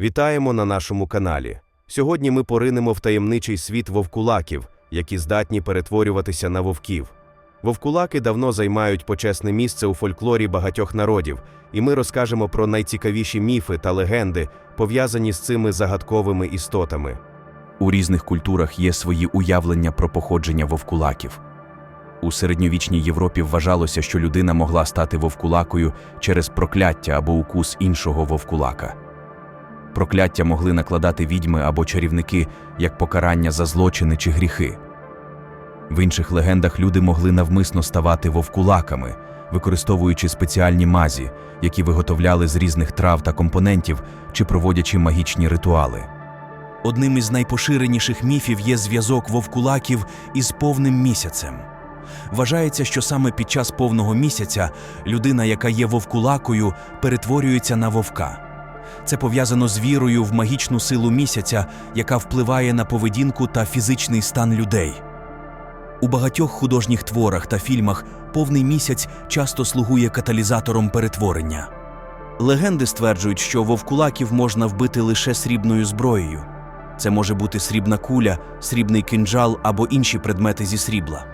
Вітаємо на нашому каналі. Сьогодні ми поринемо в таємничий світ вовкулаків, які здатні перетворюватися на вовків. Вовкулаки давно займають почесне місце у фольклорі багатьох народів, і ми розкажемо про найцікавіші міфи та легенди, пов'язані з цими загадковими істотами. У різних культурах є свої уявлення про походження вовкулаків. У середньовічній Європі вважалося, що людина могла стати вовкулакою через прокляття або укус іншого вовкулака. Прокляття могли накладати відьми або чарівники як покарання за злочини чи гріхи. В інших легендах люди могли навмисно ставати вовкулаками, використовуючи спеціальні мазі, які виготовляли з різних трав та компонентів чи проводячи магічні ритуали. Одним із найпоширеніших міфів є зв'язок вовкулаків із повним місяцем. Вважається, що саме під час повного місяця людина, яка є вовкулакою, перетворюється на вовка. Це пов'язано з вірою в магічну силу місяця, яка впливає на поведінку та фізичний стан людей. У багатьох художніх творах та фільмах повний місяць часто слугує каталізатором перетворення. Легенди стверджують, що вовкулаків можна вбити лише срібною зброєю. Це може бути срібна куля, срібний кинджал або інші предмети зі срібла.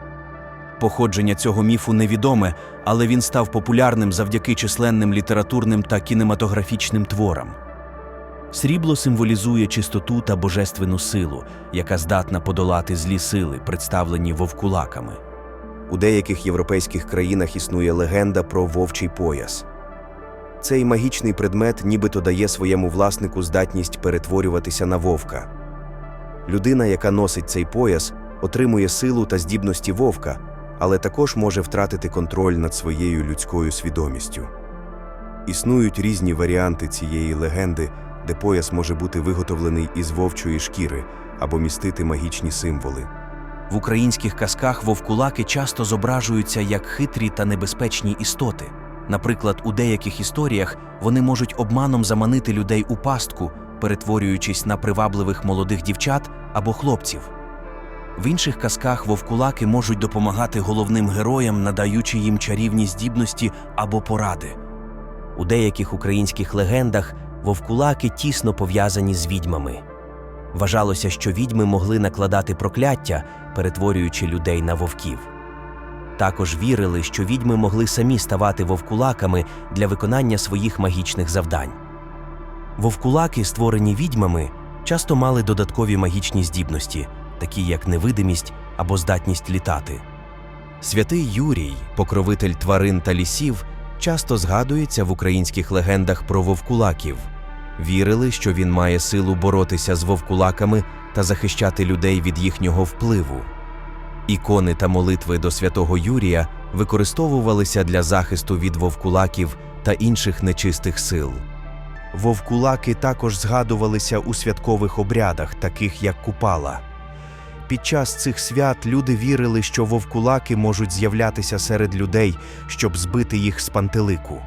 Походження цього міфу невідоме, але він став популярним завдяки численним літературним та кінематографічним творам. Срібло символізує чистоту та божественну силу, яка здатна подолати злі сили, представлені вовкулаками. У деяких європейських країнах існує легенда про вовчий пояс. Цей магічний предмет нібито дає своєму власнику здатність перетворюватися на вовка. Людина, яка носить цей пояс, отримує силу та здібності вовка, але також може втратити контроль над своєю людською свідомістю. Існують різні варіанти цієї легенди, де пояс може бути виготовлений із вовчої шкіри або містити магічні символи. В українських казках вовкулаки часто зображуються як хитрі та небезпечні істоти. Наприклад, у деяких історіях вони можуть обманом заманити людей у пастку, перетворюючись на привабливих молодих дівчат або хлопців. В інших казках вовкулаки можуть допомагати головним героям, надаючи їм чарівні здібності або поради. У деяких українських легендах вовкулаки тісно пов'язані з відьмами. Вважалося, що відьми могли накладати прокляття, перетворюючи людей на вовків. Також вірили, що відьми могли самі ставати вовкулаками для виконання своїх магічних завдань. Вовкулаки, створені відьмами, часто мали додаткові магічні здібності, такі як невидимість або здатність літати. Святий Юрій, покровитель тварин та лісів, часто згадується в українських легендах про вовкулаків. Вірили, що він має силу боротися з вовкулаками та захищати людей від їхнього впливу. Ікони та молитви до святого Юрія використовувалися для захисту від вовкулаків та інших нечистих сил. Вовкулаки також згадувалися у святкових обрядах, таких як Купала. Під час цих свят люди вірили, що вовкулаки можуть з'являтися серед людей, щоб збити їх з пантелику.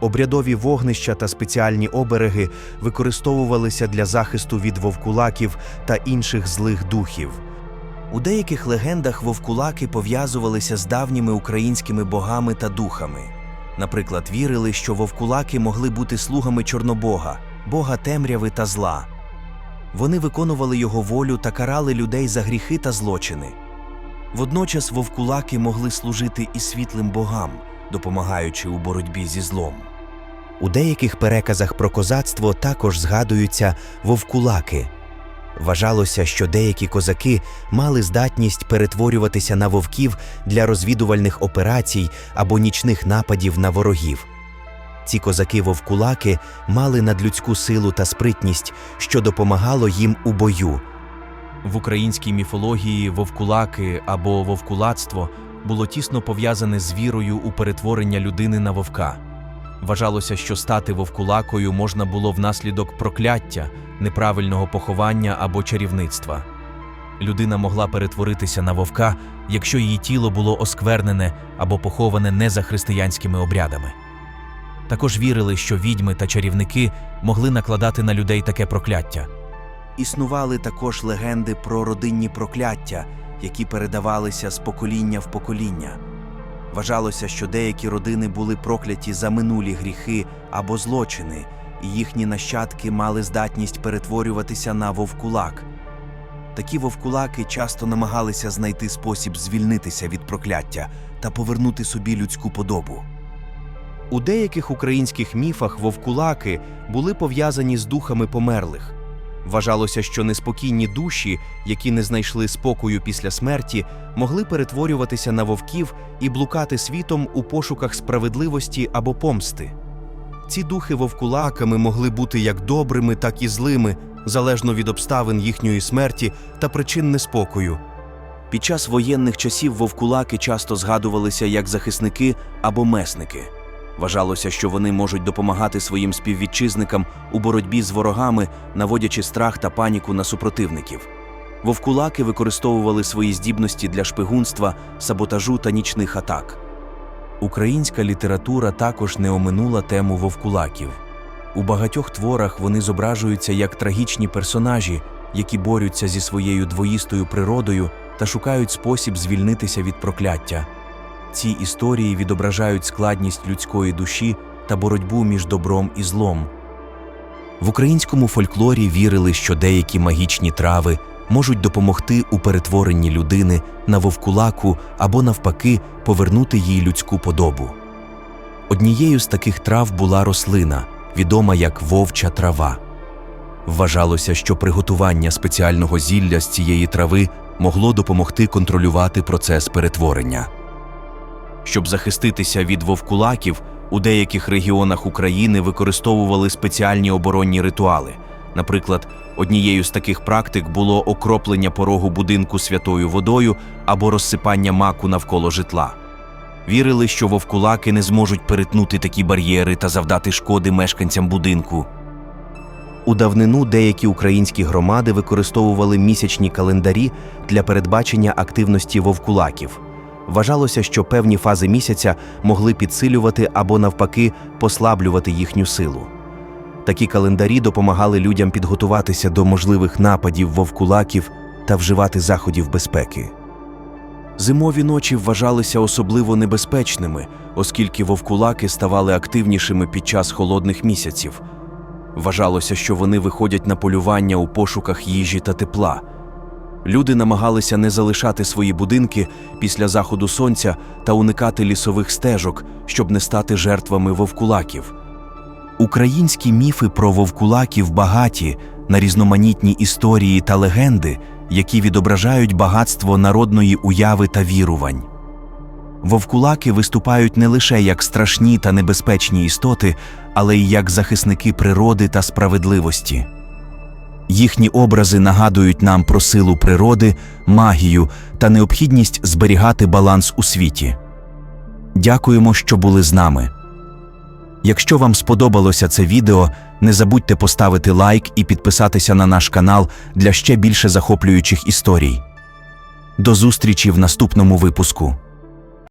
Обрядові вогнища та спеціальні обереги використовувалися для захисту від вовкулаків та інших злих духів. У деяких легендах вовкулаки пов'язувалися з давніми українськими богами та духами. Наприклад, вірили, що вовкулаки могли бути слугами Чорнобога, бога темряви та зла. Вони виконували його волю та карали людей за гріхи та злочини. Водночас вовкулаки могли служити і світлим богам, допомагаючи у боротьбі зі злом. У деяких переказах про козацтво також згадуються вовкулаки. Вважалося, що деякі козаки мали здатність перетворюватися на вовків для розвідувальних операцій або нічних нападів на ворогів. Ці козаки-вовкулаки мали надлюдську силу та спритність, що допомагало їм у бою. В українській міфології вовкулаки або вовкулацтво було тісно пов'язане з вірою у перетворення людини на вовка. Вважалося, що стати вовкулакою можна було внаслідок прокляття, неправильного поховання або чарівництва. Людина могла перетворитися на вовка, якщо її тіло було осквернене або поховане не за християнськими обрядами. Також вірили, що відьми та чарівники могли накладати на людей таке прокляття. Існували також легенди про родинні прокляття, які передавалися з покоління в покоління. Вважалося, що деякі родини були прокляті за минулі гріхи або злочини, і їхні нащадки мали здатність перетворюватися на вовкулак. Такі вовкулаки часто намагалися знайти спосіб звільнитися від прокляття та повернути собі людську подобу. У деяких українських міфах вовкулаки були пов'язані з духами померлих. Вважалося, що неспокійні душі, які не знайшли спокою після смерті, могли перетворюватися на вовків і блукати світом у пошуках справедливості або помсти. Ці духи вовкулаками могли бути як добрими, так і злими, залежно від обставин їхньої смерті та причин неспокою. Під час воєнних часів вовкулаки часто згадувалися як захисники або месники. Вважалося, що вони можуть допомагати своїм співвітчизникам у боротьбі з ворогами, наводячи страх та паніку на супротивників. Вовкулаки використовували свої здібності для шпигунства, саботажу та нічних атак. Українська література також не оминула тему вовкулаків. У багатьох творах вони зображуються як трагічні персонажі, які борються зі своєю двоїстою природою та шукають спосіб звільнитися від прокляття. Ці історії відображають складність людської душі та боротьбу між добром і злом. В українському фольклорі вірили, що деякі магічні трави можуть допомогти у перетворенні людини на вовкулаку або, навпаки, повернути їй людську подобу. Однією з таких трав була рослина, відома як вовча трава. Вважалося, що приготування спеціального зілля з цієї трави могло допомогти контролювати процес перетворення. Щоб захиститися від вовкулаків, у деяких регіонах України використовували спеціальні оборонні ритуали. Наприклад, однією з таких практик було окроплення порогу будинку святою водою або розсипання маку навколо житла. Вірили, що вовкулаки не зможуть перетнути такі бар'єри та завдати шкоди мешканцям будинку. У давнину деякі українські громади використовували місячні календарі для передбачення активності вовкулаків. Вважалося, що певні фази місяця могли підсилювати або навпаки послаблювати їхню силу. Такі календарі допомагали людям підготуватися до можливих нападів вовкулаків та вживати заходів безпеки. Зимові ночі вважалися особливо небезпечними, оскільки вовкулаки ставали активнішими під час холодних місяців. Вважалося, що вони виходять на полювання у пошуках їжі та тепла. Люди намагалися не залишати свої будинки після заходу сонця та уникати лісових стежок, щоб не стати жертвами вовкулаків. Українські міфи про вовкулаків багаті на різноманітні історії та легенди, які відображають багатство народної уяви та вірувань. Вовкулаки виступають не лише як страшні та небезпечні істоти, але й як захисники природи та справедливості. Їхні образи нагадують нам про силу природи, магію та необхідність зберігати баланс у світі. Дякуємо, що були з нами. Якщо вам сподобалося це відео, не забудьте поставити лайк і підписатися на наш канал для ще більше захоплюючих історій. До зустрічі в наступному випуску.